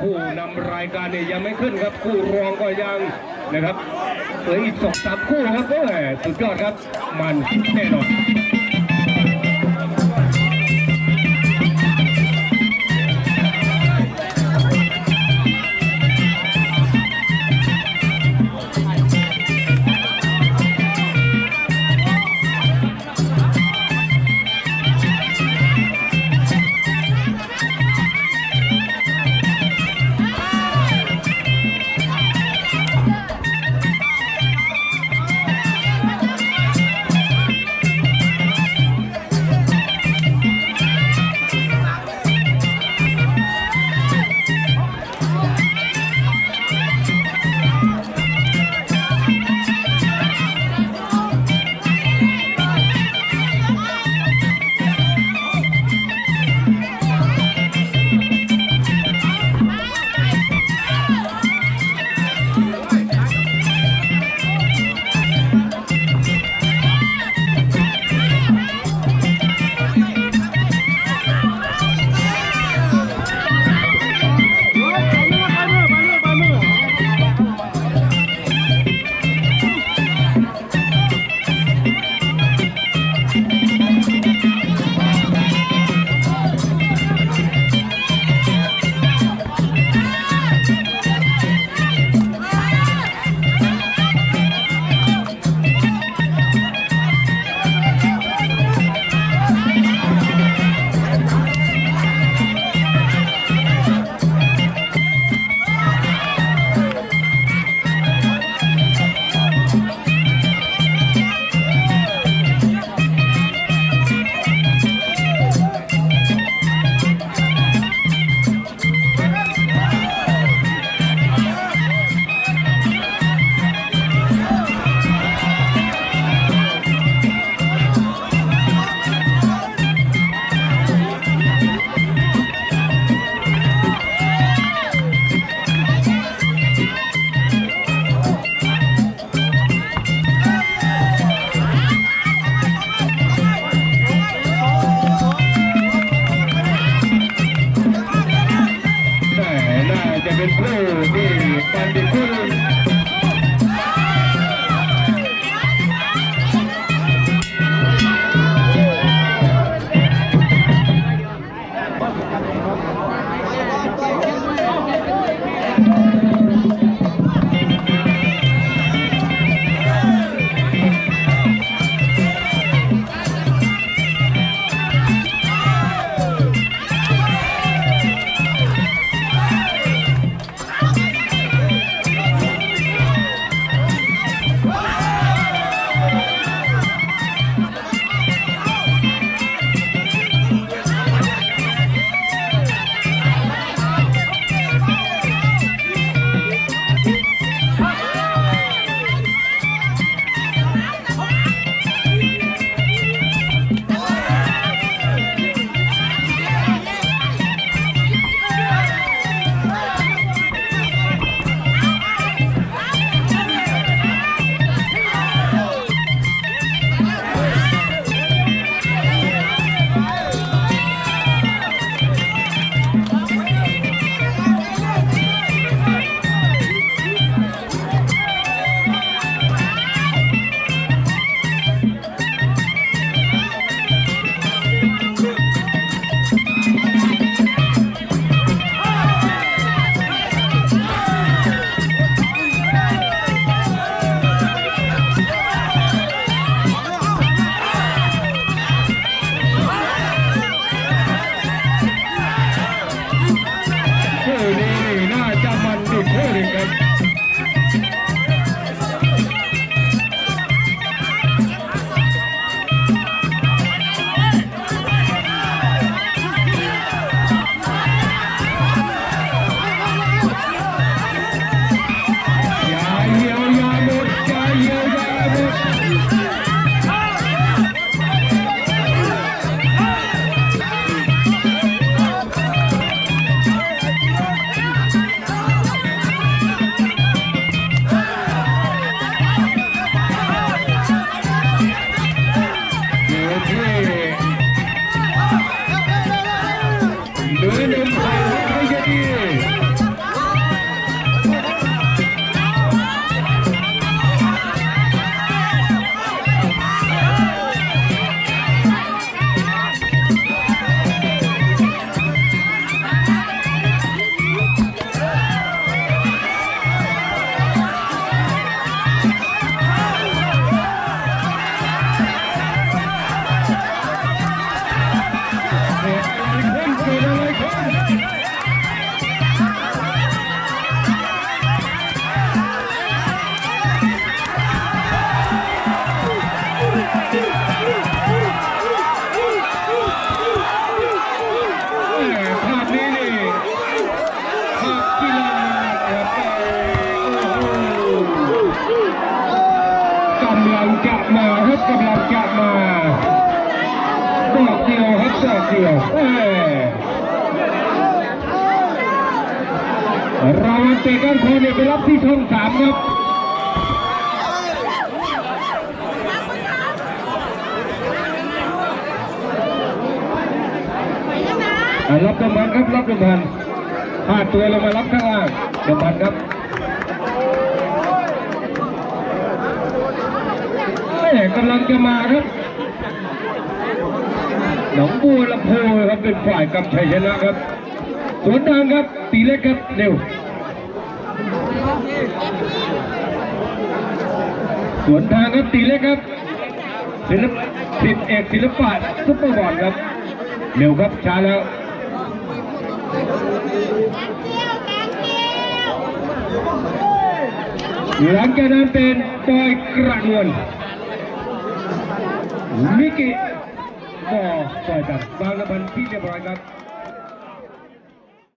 คู่นำรายการเนี่ยยังไม่ขึ้นครับคู่รองก็ยังนะครับเหลืออีกสองสามคู่ครับโอ้ยสุดยอดครับ มันแน่นอน เดียวเอ้ยเราเตะกันคนเนี่ยไปรับที่ช่องสามครับรับรางวัลครับรับรางวัลพาดตัวลงมารับข้างล่างรางวัลครับแม่กำลังจะมาครับ หนองบัวลำพูครับเป็นฝ่ายกำชัยชนะครับสวนทางครับตีเล็กครับเร็วสวนทางครับตีเล็กครับศิลปศิษย์เอกศิลปะซุปเปอร์บอลครับเร็วครับช้าแล้วหลังจากนั้นเป็นปอยกระนวลมิกิ บอปล่อยกันบางระบันที่เรียบร้อยครับ